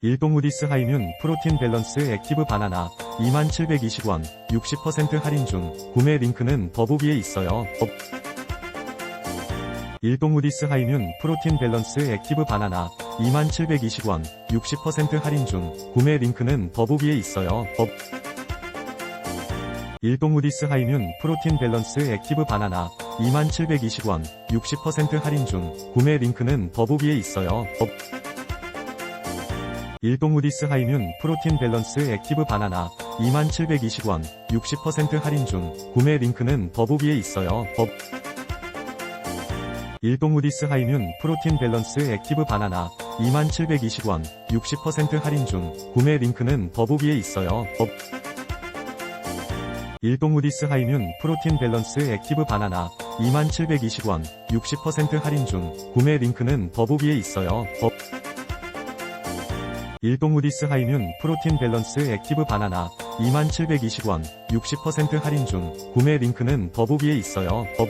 일동우디스 하이뮨 프로틴 밸런스 액티브 바나나 2720원 60% 할인 중 구매 링크는 더보기에 있어요. 업. 일동우디스 하이뮨 프로틴 밸런스 액티브 바나나 2720원 60% 할인 중 구매 링크는 더보기에 있어요. 업. 일동우디스 하이뮨 프로틴 밸런스 액티브 바나나 2720원 60% 할인 중 구매 링크는 더보기에 있어요. 업. 일동우디스 하이뮨 프로틴 밸런스 액티브 바나나 2720원 60% 할인 중 구매 링크는 더보기에 있어요. 업. 일동우디스 하이뮨 프로틴 밸런스 액티브 바나나 2720원 60% 할인 중 구매 링크는 더보기에 있어요. 업. 일동우디스 하이뮨 프로틴 밸런스 액티브 바나나 2720원 60% 할인 중 구매 링크는 더보기에 있어요. 업. 일동우디스 하이뮨 프로틴 밸런스 액티브 바나나 2720원 60% 할인 중 구매 링크는 더보기에 있어요. 업.